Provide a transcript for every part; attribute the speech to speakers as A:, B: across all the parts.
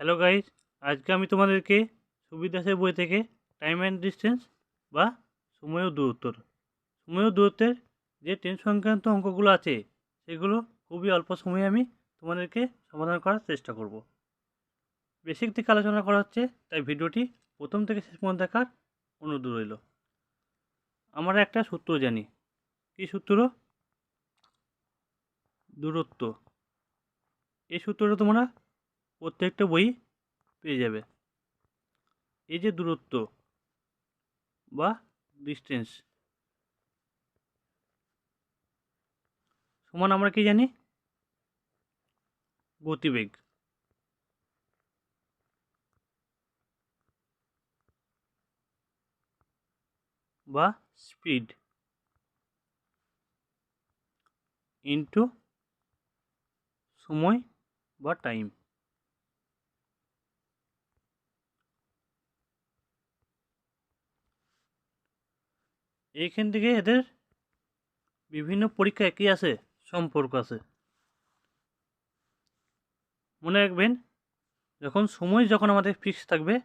A: Hello guys আজকে আমি তোমাদেরকে সুবিদাসের বই থেকে টাইম অ্যান্ড ডিস্টেন্স বা সময় দূরত্বর। সময় দূরত্বের যে টেন সংক্রান্ত অঙ্কগুলো আছে, সেগুলো খুবই অল্প সময়ে আমি তোমাদেরকে সমাধান করার চেষ্টা করব। বেসিক থেকে আলোচনা করা হচ্ছে, তাই ভিডিওটি প্রথম থেকে শেষ পর্যন্ত দেখার অনুরোধ রইল। আমরা একটা সূত্র জানি। কী সূত্র? দূরত্ব। এই সূত্রটা তোমরা প্রত্যেকটা বই পেয়ে যাবে। এই যে দূরত্ব বা ডিস্টেন্স সমান আমরা কি জানি? গতিবেগ। বা স্পিড ইনটু সময় বা টাইম এইখান থেকে এদের বিভিন্ন পরীক্ষা কী আছে, সম্পর্ক আছে। মনে রাখবেন, যখন সময় যখন আমাদের ফিক্স থাকবে,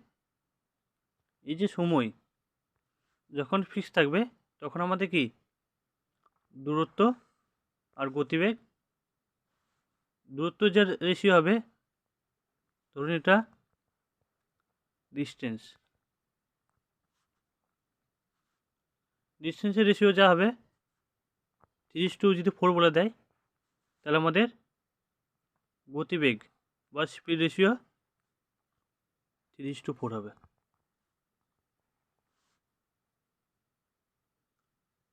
A: এই যে সময়, যখন ফিক্স থাকবে, তখন আমাদের কি? দূরত্ব আর গতিবেগ। দূরত্ব যে রেশিও হবে, ধরুন এটা ডিস্টেন্স ডিস্টেন্সের রেশিও যা হবে, তিরিশ টু যদি ফোর বলে দেয়, তাহলে আমাদের গতিবেগ বা স্পিড রেশিও তিরিশ টু ফোর হবে।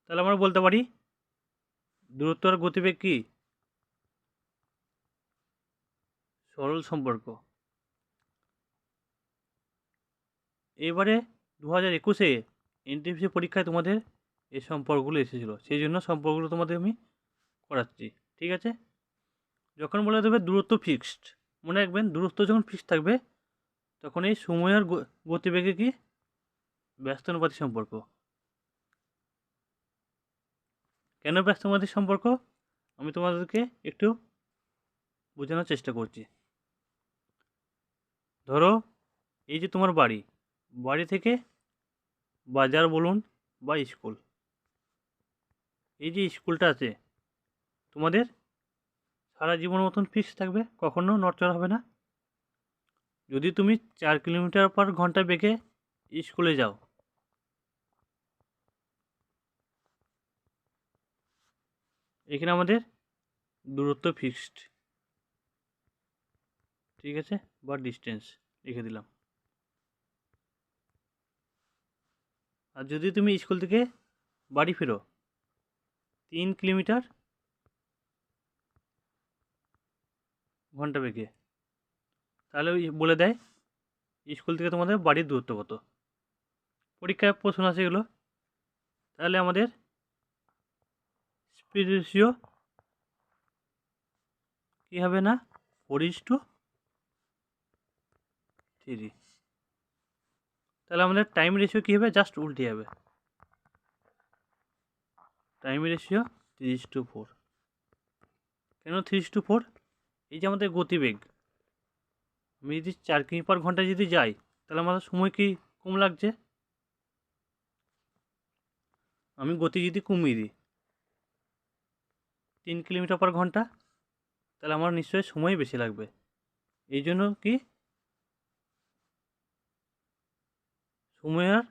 A: তাহলে আমরা বলতে পারি, দূরত্ব আর গতিবেগ কি? সরল সম্পর্ক। এবারে দু হাজার একুশে এনটিপিসি পরীক্ষায় তোমাদের এই সম্পর্কগুলো এসেছিল। সেই জন্য সম্পর্কগুলো তোমাদের আমি করাচ্ছি, ঠিক আছে? যখন বলে দেবে দূরত্ব ফিক্সড মনে রাখবেন দূরত্ব যখন ফিক্সড থাকবে, তখন এই সময় আর গতিবেগে কি? ব্যস্তানুপাতি সম্পর্ক। কেন ব্যস্তানুপাতি সম্পর্ক? আমি তোমাদেরকে একটু বোঝানোর চেষ্টা করছি। ধরো এই যে তোমার বাড়ি বাড়ি থেকে বাজার বলুন বা স্কুল এই যে স্কুলটা আছে, তোমাদের সারা জীবন মতন ফিক্স থাকবে? কখনো নড়চড় হবে না? যদি তুমি চার কিলোমিটার পার ঘণ্টা বেগে স্কুলে যাও। এখানে আমাদের দূরত্ব ফিক্সড ঠিক আছে? বা ডিস্টেন্স লিখে দিলাম। আর যদি তুমি স্কুল থেকে বাড়ি ফেরো তিন কিলোমিটার? ঘণ্টা বেগে। তাহলে বলে দেয়, স্কুল থেকে তোমাদের বাড়ির দূরত্ব কত? পরীক্ষায় প্রশ্ন আছে এগুলো। তাহলে আমাদের স্পিড রেশিও কী হবে না? Four is to three. তাহলে আমাদের টাইম রেশিও কী হবে? জাস্ট উল্টে যাবে time ratio three's to four কেন থ্রিস টু ফোর এই যে আমাদের গতিবেগ। আমি যদি চার কিমি পার ঘণ্টা যদি যাই, তাহলে আমাদের সময় কি কম লাগছে? আমি গতি যদি কমিয়ে দিই, তিন কিলোমিটার পার ঘণ্টা, তাহলে আমার নিশ্চয়ই সময় বেশি লাগবে। এই জন্য কি? সময় আর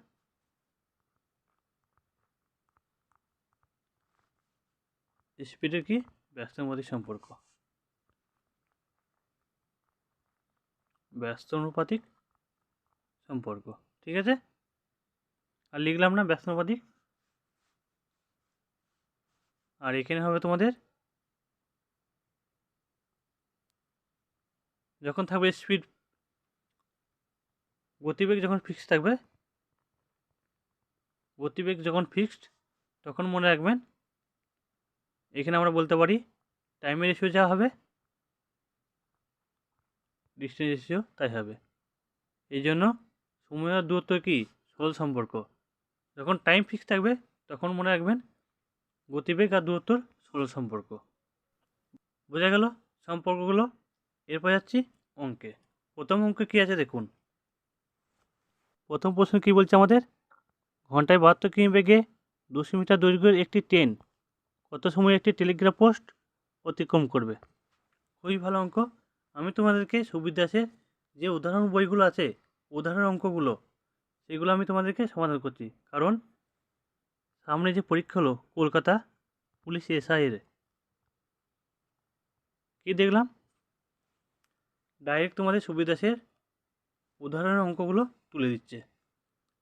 A: স্পিডের কি? ব্যস্তানুপাতিক সম্পর্ক। ব্যস্তানুপাতিক সম্পর্ক, ঠিক আছে? আর লিখলাম না ব্যস্তানুপাতিক আর এখানে হবে তোমাদের? যখন থাকবে স্পিড, গতিবেগ যখন ফিক্সড থাকবে, গতিবেগ যখন ফিক্সড তখন মনে রাখবেন এখানে আমরা বলতে পারি টাইমের রেশিও যা হবে ডিস্টেন্স রেশিও তাই হবে। এই জন্য সময় আর দূরত্ব কি? সরল সম্পর্ক। যখন টাইম ফিক্স থাকবে, তখন মনে রাখবেন গতিবেগ আর দূরত্বর সরল সম্পর্ক। বোঝা গেল সম্পর্কগুলো? এরপর যাচ্ছি অঙ্কে। প্রথম অঙ্কে কী আছে দেখুন। প্রথম প্রশ্ন কী বলছে আমাদের? ঘন্টায় বাহাত্তর কিমি বেগে দুশো মিটার দৈর্ঘ্যের একটি ট্রেন কত সময় একটি টেলিগ্রাফ পোস্ট অতিক্রম করবে? খুবই ভালো অঙ্ক। আমি তোমাদেরকে সুবিধাসে যে উদাহরণ বইগুলো আছে, উদাহরণ অঙ্কগুলো, সেগুলো আমি তোমাদেরকে সমাধান করছি। কারণ সামনে যে পরীক্ষা হলো কলকাতা পুলিশ এসআইয়ের কী দেখলাম? ডাইরেক্ট তোমাদের সুবিধাসের উদাহরণের অঙ্কগুলো তুলে দিচ্ছে।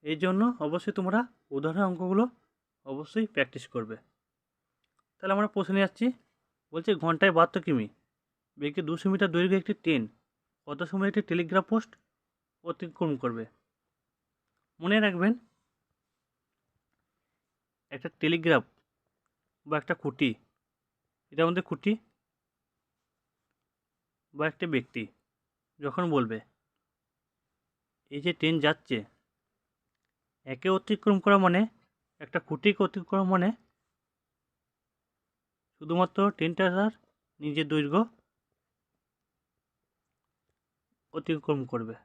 A: এই জন্য অবশ্যই তোমরা উদাহরণের অঙ্কগুলো অবশ্যই প্র্যাকটিস করবে। তাহলে আমরা প্রশ্নে যাচ্ছি বলছে, ঘন্টায় বাহাত্তর কিমি। বেগে দুশো মিটার দৈর্ঘ্যে একটি ট্রেন কত সময় একটি টেলিগ্রাফ পোস্ট অতিক্রম করবে? মনে রাখবেন, একটা টেলিগ্রাফ বা একটা খুঁটি, এটার মধ্যে খুঁটি বা একটা ব্যক্তি যখন বলবে, এই যে ট্রেন যাচ্ছে, একে অতিক্রম করা মানে একটা খুঁটিকে অতিক্রম মানে শুধুমাত্র ট্রেনটা তার নিজের দৈর্ঘ্য অতিক্রম করবে।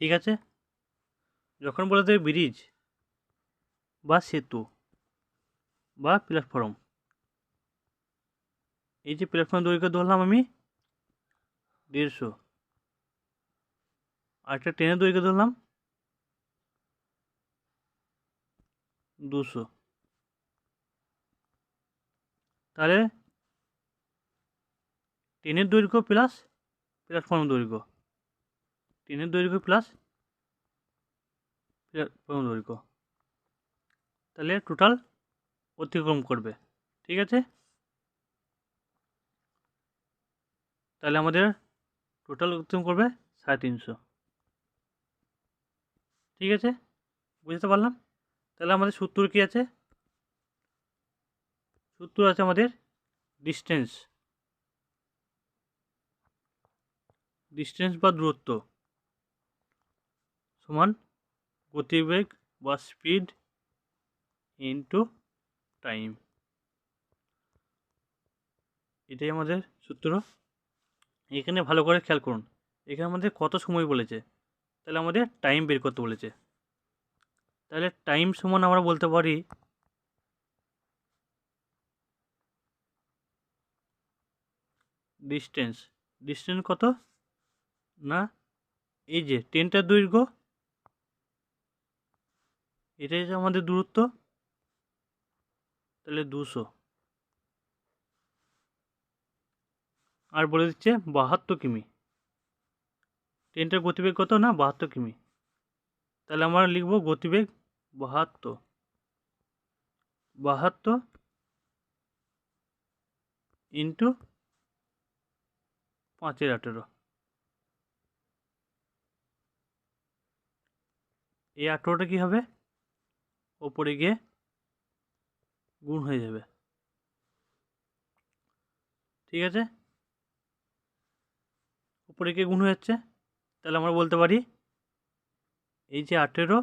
A: ঠিক আছে? যখন বলে দেবে ব্রিজ বা সেতু বা প্ল্যাটফর্ম। এই যে প্ল্যাটফর্ম দৈর্ঘ্য ধরলাম আমি দেড়শো। আর একটা ট্রেনের দৈর্ঘ্য ধরলাম দুশো। তাহলে ট্রেনের দৈর্ঘ্য প্লাস প্ল্যাটফর্ম দৈর্ঘ্য। ট্রেনের দৈর্ঘ্য প্লাস প্ল্যাটফর্ম দৈর্ঘ্য। তাহলে টোটাল অতিক্রম করবে, ঠিক আছে? তাহলে আমাদের টোটাল অতিক্রম করবে সাড়ে তিনশো। ঠিক আছে? বুঝতে পারলাম? তাহলে আমাদের সূত্র কী আছে? সূত্র আছে আমাদের ডিস্টেন্স ডিস্টেন্স বা দূরত্ব সমান গতিবেগ বা স্পিড ইন্টু টাইম এটাই আমাদের সূত্র। এখানে ভালো করে খেয়াল করুন। এখানে আমাদের কত সময় বলেছে? তাহলে আমাদের টাইম বের করতে বলেছে। তাহলে টাইম সমান আমরা বলতে পারি ডিস্টেন্স ডিস্টেন্স কত? না? এই যে ট্রেনটার দৈর্ঘ্য। এটাই যে আমাদের দূরত্ব। তাহলে দুশো। আর বলে দিচ্ছে বাহাত্তর কিমি। ট্রেনটার গতিবেগ কত না? বাহাত্তর কিমি। তাহলে আমরা লিখব গতিবেগ বাহাত্তর। বাহাত্তর ইন্টু পাঁচের আঠেরো। এই আঠেরোটা কী হবে? ওপরে গিয়ে গুণ হয়ে যাবে। ঠিক আছে? উপরে গিয়ে গুণ হয়ে যাচ্ছে। তাহলে আমরা বলতে পারি এই যে আঠেরো,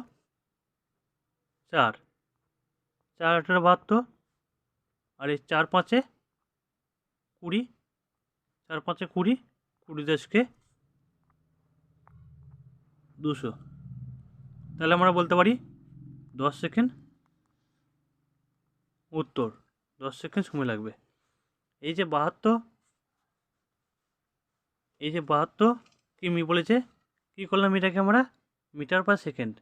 A: চার। চার, আঠেরো, বাহাত্তর আর এই চার, পাঁচে কুড়ি। চার, পাঁচে কুড়ি কুড়ি দশকে দুশো। তাহলে আমরা বলতে পারি দশ সেকেন্ড উত্তর। দশ সেকেন্ড সময় লাগবে। এই যে বাহাত্তর, এই যে বাহাত্তর কিমি বলেছে? কী করলাম এটাকে আমরা? Metre per second.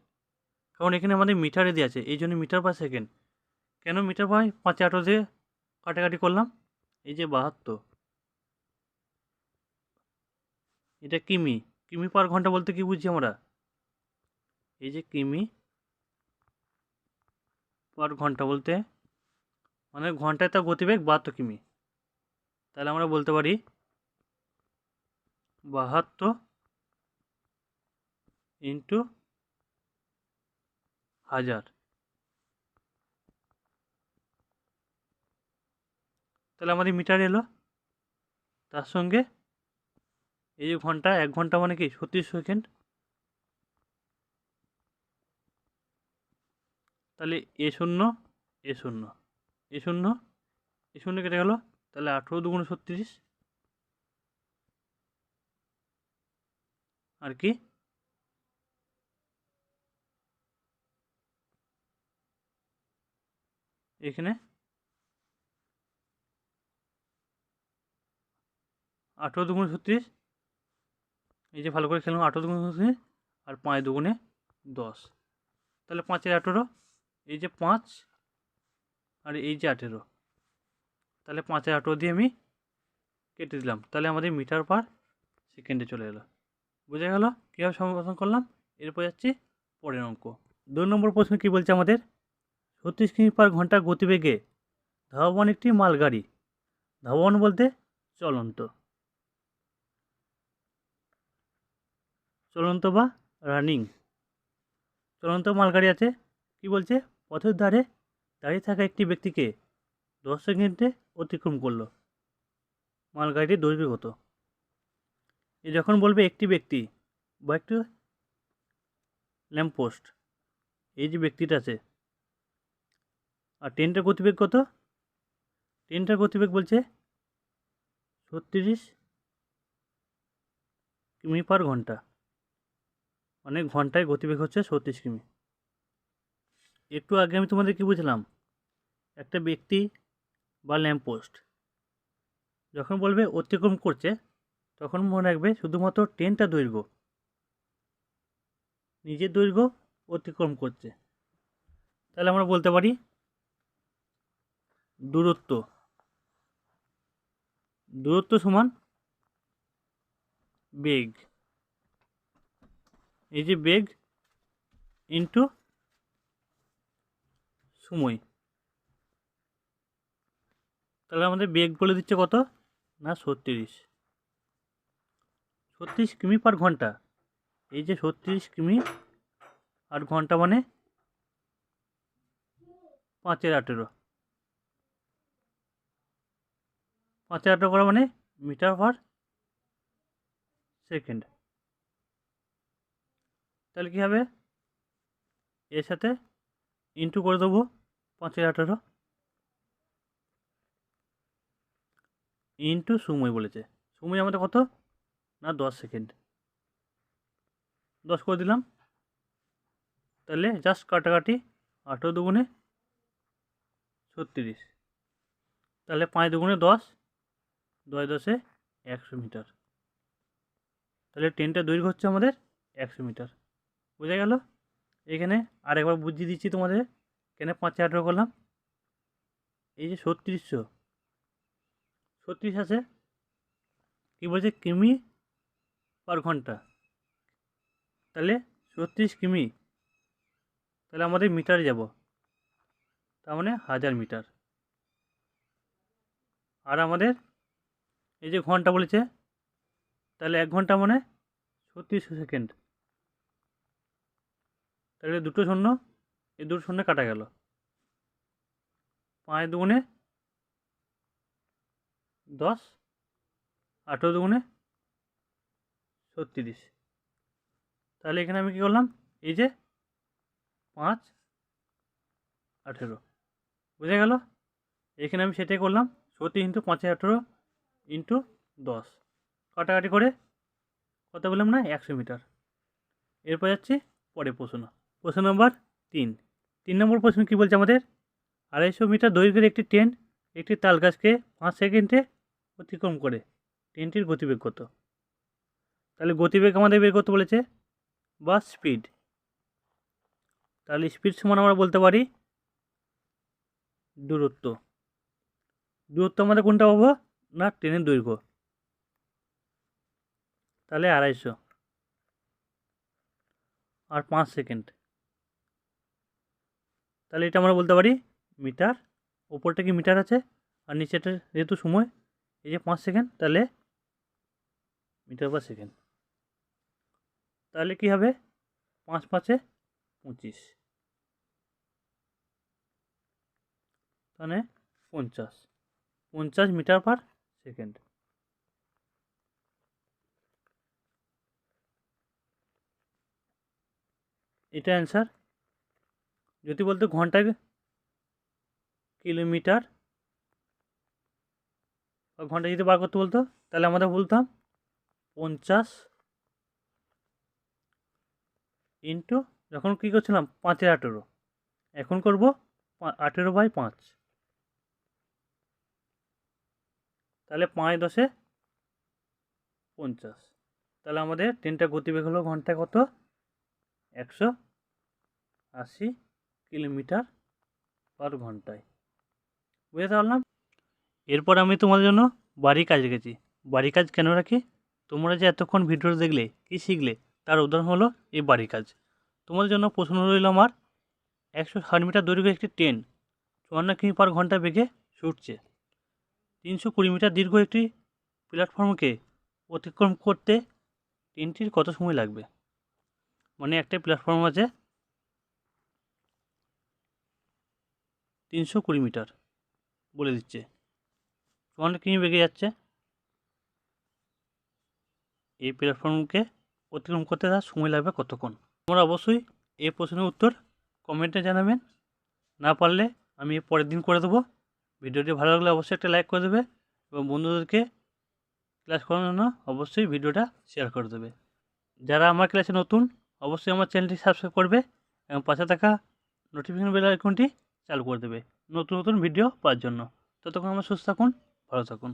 A: কারণ এখানে আমাদের মিটারে দেওয়া আছে, এই জন্য মিটার পার সেকেন্ড। কেন মিটার পার পাঁচে আটো দিয়ে কাটাকাটি করলাম, এই যে বাহাত্তর। এটা কিমি। কিমি পার ঘণ্টা বলতে কি বুঝছি আমরা? এই যে কিমি পার ঘণ্টা বলতে মানে ঘন্টায় তার গতিবেগ বাহাত্তর কিমি। তাহলে আমরা বলতে পারি বাহাত্তর ইন্টু হাজার। তাহলে আমাদের মিটার এলো। তার সঙ্গে এই যে ঘণ্টা, এক ঘণ্টা মানে কি? ছত্রিশ সেকেন্ড? তাহলে এ শূন্য এ শূন্য এ শূন্য এ শূন্য কেটে গেল। তাহলে আঠেরো দুগুণ ছত্রিশ। আর কি? এখানে? আঠেরো দুগুণে ছত্রিশ। এই যে ভালো করে খেললাম আঠেরো দুগুণে আর পাঁচ দুগুণে দশ। তাহলে পাঁচের আঠেরো, এই যে পাঁচ আর এই যে আঠেরো। তাহলে পাঁচের আঠেরো দিয়ে আমি কেটে দিলাম। তাহলে আমাদের মিটার পার সেকেন্ডে চলে এলো। বোঝা গেল? কীভাবে সমাধান করলাম? এরপর যাচ্ছি পরের অঙ্ক। দু নম্বর প্রশ্ন কী বলছে আমাদের? ছত্রিশ কিমি পার ঘণ্টা গতিবেগে ধাবমান একটি মালগাড়ি। ধাবমান বলতে চলন্ত। চলন্ত বা রানিং চলন্ত মালগাড়ি আছে? কি বলছে? পথের ধারে দাঁড়িয়ে থাকা একটি ব্যক্তিকে দশ সেকেন্ডে অতিক্রম করল। মালগাড়িটির দৈর্ঘ্য কত এ যখন বলবে একটি ব্যক্তি বা একটি ল্যাম্পপোস্ট এই যে ব্যক্তিটা আছে, আর ট্রেনটার গতিবেগ কত? ট্রেনটার গতিবেগ বলছে ছত্রিশ কিমি পার ঘণ্টা। মানে ঘন্টায় গতিবেগ হচ্ছে ছত্রিশ কিমি। একটু আগে আমি তোমাদের কি বুঝলাম? একটা ব্যক্তি বা ল্যাম্পপোস্ট যখন বলবে অতিক্রম করছে, তখন মনে রাখবে শুধুমাত্র ট্রেনটা দৈর্ঘ্য। নিজের দৈর্ঘ্য অতিক্রম করছে। তাহলে আমরা বলতে পারি দূরত্ব। দূরত্ব সমান বেগ। এই যে বেগ ইন্টু সময়। তাহলে আমাদের বেগ বলে দিচ্ছে কত? না, ছত্রিশ। ছত্রিশ কিমি পার ঘণ্টা। এই যে ছত্রিশ কিমি আর ঘণ্টা মানে পাঁচের আঠেরো। পাঁচের আঠেরো করা মানে মিটার পার সেকেন্ড। তাহলে কী হবে? এর সাথে ইন্টু করে দেবো পাঁচের আঠেরো। ইন্টু সময় বলেছে। সময় আমাদের কত? না, দশ সেকেন্ড। দশ করে দিলাম। তাহলে জাস্ট কাটাকাটি আঠেরো দুগুণে ছত্রিশ। তাহলে পাঁচ দুগুণে দশ দশ দশে একশো মিটার। তাহলে ট্রেনটা দৈর্ঘ্য হচ্ছে আমাদের একশো মিটার। বোঝা গেল? এখানে আরেকবার বুঝিয়ে দিচ্ছি তোমাদের। কেন পাঁচে আঠেরো করলাম। এই যে ছত্রিশশো। ছত্রিশ আছে। কী বলছে? কিমি পার ঘণ্টা। তাহলে ছত্রিশ কিমি। তাহলে আমাদের মিটারে যাব। তার মানে হাজার মিটার। আর আমাদের এই যে ঘণ্টা বলেছে, তাহলে এক ঘণ্টা মানে ছত্রিশশো সেকেন্ড। তাহলে দুটো শূন্য, এই দুটো শূন্য কাটা গেল। পাঁচ দুগুণে দশ, আঠেরো দুগুণে ছত্রিশ। তাহলে এখানে আমি কী করলাম? এই যে পাঁচ, আঠেরো। বুঝে গেল? এখানে আমি সেটাই করলাম। ছত্রিশ ইন্টু পাঁচে আঠেরো ইন্টু দশ। কাটাকাটি করে কত বললাম না? একশো মিটার। এরপর যাচ্ছি পরে প্রশ্ন। প্রশ্ন নম্বর তিন। তিন নম্বর প্রশ্ন কী বলছে আমাদের? আড়াইশো মিটার দৈর্ঘ্যের একটি ট্রেন একটি তাল গাছকে পাঁচ সেকেন্ডে অতিক্রম করে। ট্রেনটির গতিবেগ কত? তাহলে গতিবেগ আমাদের বের করতে বলেছে বা স্পিড। তাহলে স্পিড সমান আমরা বলতে পারি দূরত্ব। দূরত্ব আমাদের কোনটা পাবো? না, ট্রেনের দৈর্ঘ্য। তাহলে আড়াইশো। আর পাঁচ সেকেন্ড। তাহলে এটা আমরা বলতে পারি মিটার। ওপরটা কি মিটার আছে? আর নিচেটা যেহেতু সময়, এই যে পাঁচ সেকেন্ড, তাহলে মিটার পার সেকেন্ড। তাহলে কী হবে? পাঁচ পাঁচে পঁচিশ। তাহলে পঞ্চাশ। পঞ্চাশ মিটার পার সেকেন্ড। এটা অ্যান্সার যদি বলতো ঘন্টায় কিলোমিটার ঘণ্টা যদি বার করতে বলতো, তাহলে আমাদের বলতাম পঞ্চাশ ইন্টু, যখন কী করছিলাম? পাঁচের আঠেরো। এখন করব আঠেরো বাই পাঁচ। তাহলে পাঁচ দশে পঞ্চাশ। তাহলে আমাদের ট্রেনটা গতিবেগ হলো ঘন্টায় কত? একশো আশি কিলোমিটার পার ঘন্টায়। বুঝতে পারলাম? এরপর আমি তোমাদের জন্য বাড়ি কাজ রেখেছি। বাড়ি কাজ কেন রাখি? তোমরা যে এতক্ষণ ভিডিও দেখলে, কী শিখলে, তার উদাহরণ হলো এই বাড়ি কাজ। তোমাদের জন্য প্রশ্ন রইল আমার, একশো ষাট মিটার দৈর্ঘ্য একটি ট্রেন চুয়ান্ন কিমি পার ঘণ্টা বেগে ছুটছে। তিনশো কুড়ি মিটার দীর্ঘ একটি প্ল্যাটফর্মকে অতিক্রম করতে ট্রেনটির কত সময় লাগবে? মানে একটা প্ল্যাটফর্ম আছে তিনশো কুড়ি মিটার বলে দিচ্ছে। চুয়ান্ন কিমি বেগে যাচ্ছে? এই প্ল্যাটফর্মকে অতিক্রম করতে তার সময় লাগবে কতক্ষণ? তোমরা অবশ্যই এই প্রশ্নের উত্তর কমেন্টে জানাবেন। না পারলে আমি পরের দিন করে দেবো। ভিডিওটি ভালো লাগলে অবশ্যই একটা লাইক করে দেবে এবং বন্ধুদেরকে ক্লাস করার জন্য অবশ্যই ভিডিওটা শেয়ার করে দেবে। যারা আমার ক্লাসে নতুন, অবশ্যই আমার চ্যানেলটি সাবস্ক্রাইব করবে এবং পাশে থাকা নোটিফিকেশন বেল আইকনটি চালু করে দেবে। নতুন নতুন ভিডিও পাওয়ার জন্য। ততক্ষণ আমরা সুস্থ থাকুন ভালো থাকুন।